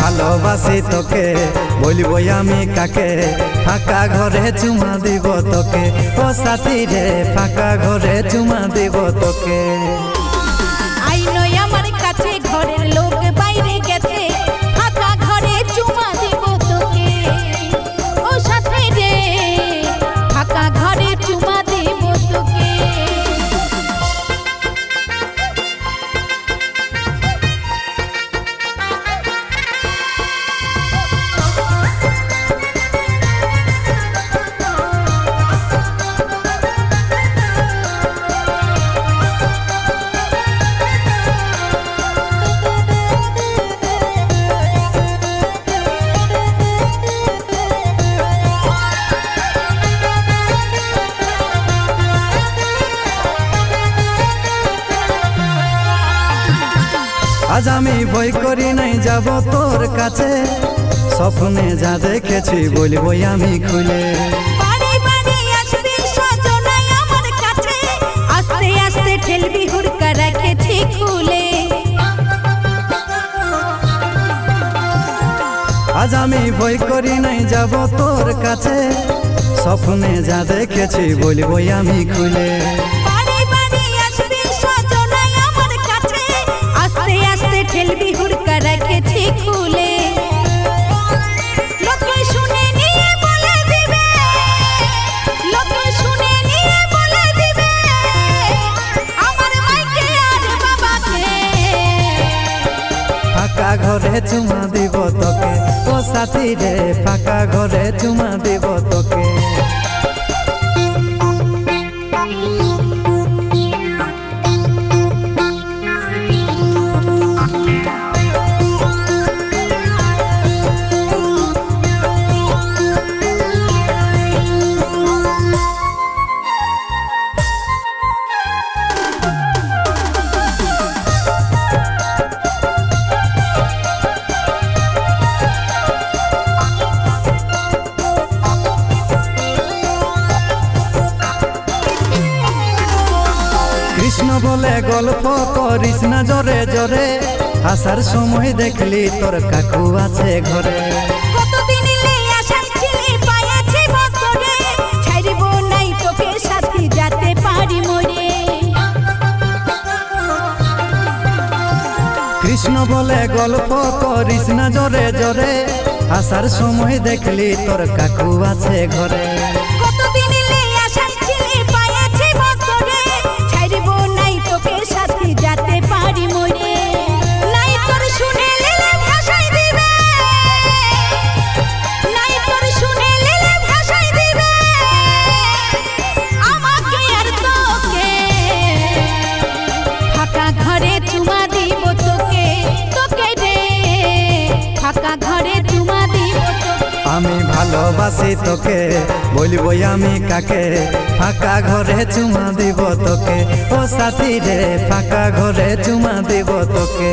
ভালোবাসি তোকে। বলব আমি কাকে? ফাঁকা ঘরে চুমা দিব তোকে। ও সাথী রে, ফাঁকা ঘরে চুমা দিব তোকে। আইনই আমার কাছে ঘরের লোক আজ আমি বই করি নাই যাব তোর কাছে। স্বপ্নে যা দেখেছি বলব আমি খুলে। ঠেলবি হুড়কা রেখেছি খুলে। আজ আমি বই করি নাই যাব তোর কাছে। স্বপ্নে যা দেখেছি বলব আমি খুলে। মাইকে আর বাবাকে। ফাঁকা ঘরে চুমা দিব তোকে। ও সাথী রে, ফাঁকা ঘরে চুমা দিব তোকে। কৃষ্ণ বলে গল্প করিস না জোরে জোরে। আসার সময় দেখলি তোর কাকু আছে ঘরে। কৃষ্ণ বলে গল্প করিস না জোরে জোরে। আসার সময় দেখলি তোর কাকু আছে ঘরে। কতদিন ভালোবাসি তোকে বলব আমি কাকে? ফাঁকা ঘরে চুমা দিব তোকে। ও সাথী রে, ফাঁকা ঘরে চুমা দিব তোকে।